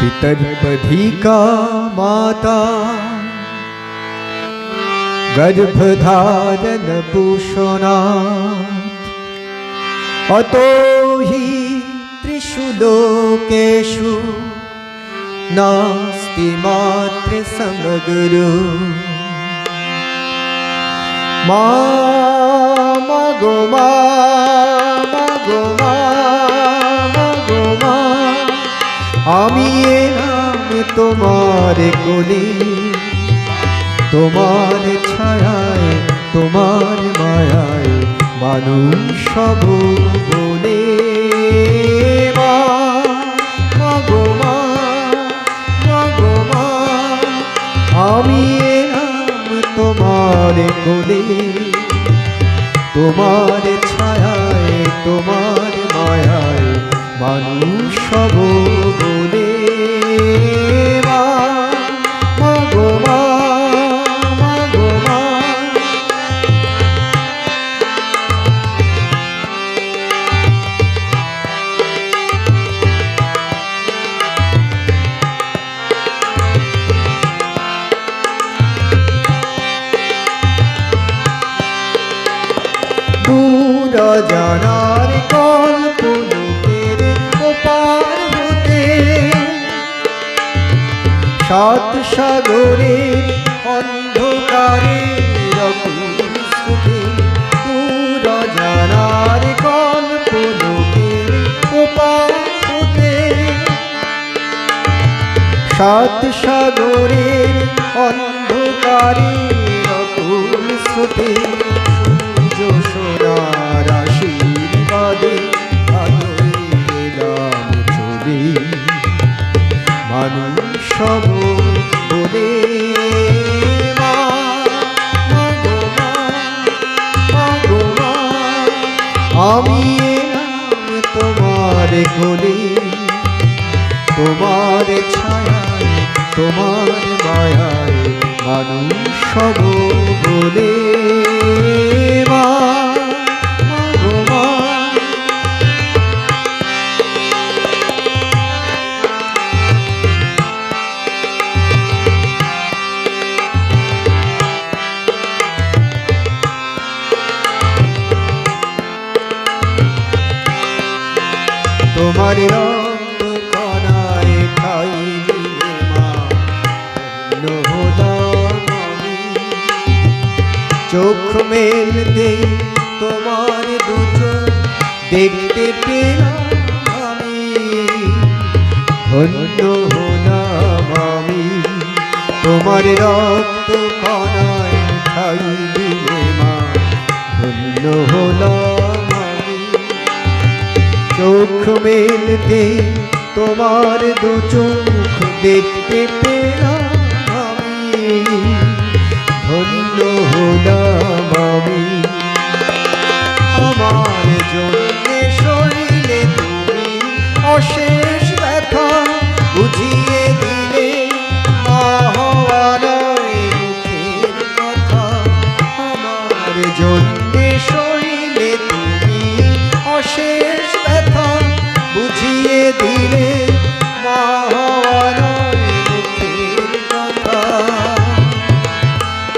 पितर्पधिका माता। गर्भधारण पूषणा अतो ही त्रिषु लोकेशु नास्ति मातृसमगुरु। मा मगो मा আমি এলাম তোমার কোলে। তোমার ছায়ায়, তোমার মায়ায় মানুষ সব বলে। মা গো আমি এলাম তোমার কোলে। তোমার ছায়ায়, তোমার মায়ায় মানুষ সব দূর জানার কল্প লোকের ওপার হতে। সাত সাগরের অন্ধকারে রকুস্তুতে দূর জানার কল্প লোকের ওপার হতে। সাত সাগরের অন্ধকারে রকুল স্রোতে আমি তোমার কোলে তোমার ছায়ায় তোমার মায়ায় মানুষ সব বলে মা তোমার রক্ত কণায় ঠাই দিলে মা চোখ মেলতে তোমার দুটো দেখতে পেলাম আমি। ধন্য হলাম আমি। তোমার রক্ত চোখ মেলতে, তোমার দু চোখ দেখতে পেলাম আমি। ধন্য হলাম আমি। আমার শরীরে তুমি অশেষ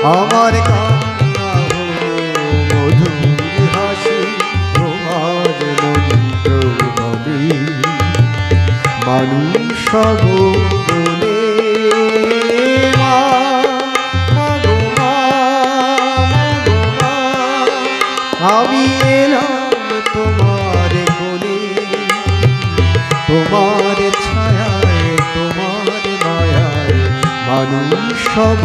আমার বলে মানুষ সব বলে আমি এলাম তোমার কোলে তোমার ছায়ায় তোমার মায়ায় মানুষ সব